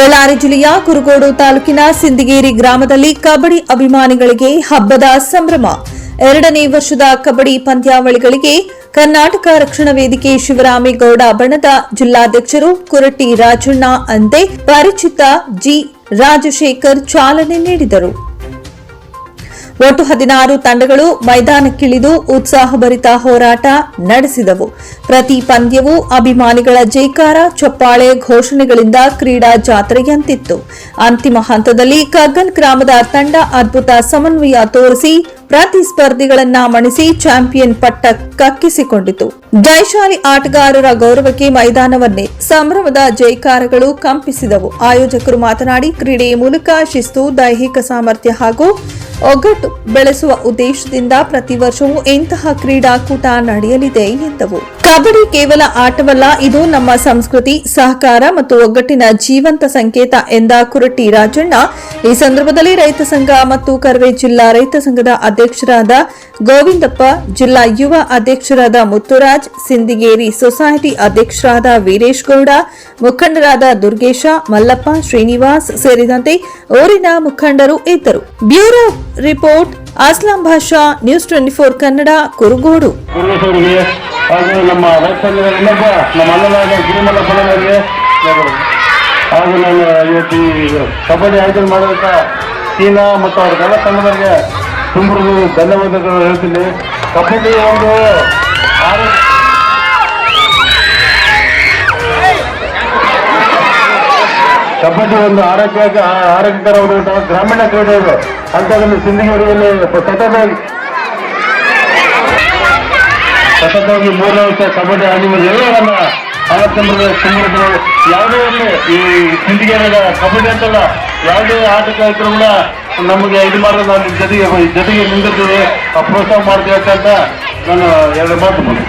ಬಳ್ಳಾರಿ ಜಿಲ್ಲೆಯ ಕುರುಗೋಡು ತಾಲೂಕಿನ ಸಿಂದಿಗೇರಿ ಗ್ರಾಮದಲ್ಲಿ ಕಬಡ್ಡಿ ಅಭಿಮಾನಿಗಳಿಗೆ ಹಬ್ಬದ ಸಂಭ್ರಮ. ಎರಡನೇ ವರ್ಷದ ಕಬಡ್ಡಿ ಪಂದ್ಯಾವಳಿಗಳಿಗೆ ಕರ್ನಾಟಕ ರಕ್ಷಣಾ ವೇದಿಕೆ ಶಿವರಾಮೇಗೌಡ ಬಣದ ಜಿಲ್ಲಾಧ್ಯಕ್ಷರು ಕುರಟಿ ರಾಜಣ್ಣ ಅಂತೆ ಪರಿಚಿತ ಜಿ. ರಾಜಶೇಖರ್ ಚಾಲನೆ ನೀಡಿದರು. ಒಟ್ಟು ಹದಿನಾರು ತಂಡಗಳು ಮೈದಾನಕ್ಕಿಳಿದು ಉತ್ಸಾಹಭರಿತ ಹೋರಾಟ ನಡೆಸಿದವು. ಪ್ರತಿ ಪಂದ್ಯವೂ ಅಭಿಮಾನಿಗಳ ಜೈಕಾರ ಚಪ್ಪಾಳೆ ಘೋಷಣೆಗಳಿಂದ ಕ್ರೀಡಾ ಜಾತ್ರೆಯಂತಿತ್ತು. ಅಂತಿಮ ಹಂತದಲ್ಲಿ ಕಗ್ಗಲ್ ಗ್ರಾಮದ ತಂಡ ಅದ್ಭುತ ಸಮನ್ವಯ ತೋರಿಸಿ ಪ್ರತಿಸ್ಪರ್ಧಿಗಳನ್ನ ಮಣಿಸಿ ಚಾಂಪಿಯನ್ ಪಟ್ಟ ಕಕ್ಕಿಸಿಕೊಂಡಿತು. ಜಯಶಾಲಿ ಆಟಗಾರರ ಗೌರವಕ್ಕೆ ಮೈದಾನವನ್ನೇ ಸಂಭ್ರಮದ ಜೈಕಾರಗಳು ಕಂಪಿಸಿದವು. ಆಯೋಜಕರು ಮಾತನಾಡಿ, ಕ್ರೀಡೆಯ ಮೂಲಕ ಶಿಸ್ತು, ದೈಹಿಕ ಸಾಮರ್ಥ್ಯ ಹಾಗೂ ಒಗ್ಗಟ್ಟು ಬೆಳೆಸುವ ಉದ್ದೇಶದಿಂದ ಪ್ರತಿ ವರ್ಷವೂ ಇಂತಹ ಕ್ರೀಡಾಕೂಟ ನಡೆಯಲಿದೆ ಎಂದವು. ಕಬಡ್ಡಿ ಕೇವಲ ಆಟವಲ್ಲ, ಇದು ನಮ್ಮ ಸಂಸ್ಕೃತಿ, ಸಹಕಾರ ಮತ್ತು ಒಗ್ಗಟ್ಟಿನ ಜೀವಂತ ಸಂಕೇತ ಎಂದ ಕುರಟಿ ರಾಜಣ್ಣ ಈ ಸಂದರ್ಭದಲ್ಲಿ ರೈತ ಸಂಘ ಮತ್ತು ಕರ್ವೆ ಜಿಲ್ಲಾ ರೈತ ಸಂಘದ ಅಧ್ಯಕ್ಷರಾದ ಗೋವಿಂದಪ್ಪ, ಜಿಲ್ಲಾ ಯುವ ಅಧ್ಯಕ್ಷರಾದ ಮುತ್ತುರಾಜ್, ಸಿಂದಿಗೇರಿ ಸೊಸೈಟಿ ಅಧ್ಯಕ್ಷರಾದ ವೀರೇಶ್ ಗೌಡ, ಮುಖಂಡರಾದ ದುರ್ಗೇಶ, ಮಲ್ಲಪ್ಪ, ಶ್ರೀನಿವಾಸ್ ಸೇರಿದಂತೆ ಊರಿನ ಮುಖಂಡರು ಇದ್ದರು. Bureau report Aslam Bhasha news twenty four Kannada, Kurugodu. ಹಾಗೂ ನಾನು ಇವತ್ತು ಈ ಕಬಡ್ಡಿ ಆಯೋಜನೆ ಮಾಡಿದಂಥ ಚೀನಾ ಮತ್ತು ಅವ್ರ ಎಲ್ಲ ತಂಡದವರಿಗೆ ತುಂಬ ಧನ್ಯವಾದಗಳು ಹೇಳ್ತೀನಿ. ಕಬಡ್ಡಿ ಒಂದು ಕಬಡ್ಡಿ ಒಂದು ಆರೋಗ್ಯ ಆರೋಗ್ಯಕರವಾದಂತಹ ಗ್ರಾಮೀಣ ಕ್ರೀಡೆ ಇದು. ಅಂಥದ್ರಲ್ಲಿ ಸಿಂಧಗಿರಿಯಲ್ಲಿ ಸತತವಾಗಿ ಸತತವಾಗಿ ಮೂರನೇ ವರ್ಷ ಕಬಡ್ಡಿ ಆಡಿದ ಎಲ್ಲರನ್ನ ಅವತ್ತಂಬರದ ಸುಮಾರು ಯಾವುದೇ ಒಂದು ಈ ಸಿಂಧಿಗೇರಿಯ ಕಬಡ್ಡಿ ಅಂತಲ್ಲ, ಯಾವುದೇ ಆಟಗಾರರು ಕೂಡ ನಮಗೆ ಇದು ಮಾಡೋದು ನಾವು ನಿಮ್ ಜೊತೆಗೆ ಜೊತೆಗೆ ಆ ಪ್ರೋತ್ಸಾಹ ಮಾಡ್ತೀವಿ ಅಂತ ನಾನು ಎರಡು ಮಾತು ಬಂದೆ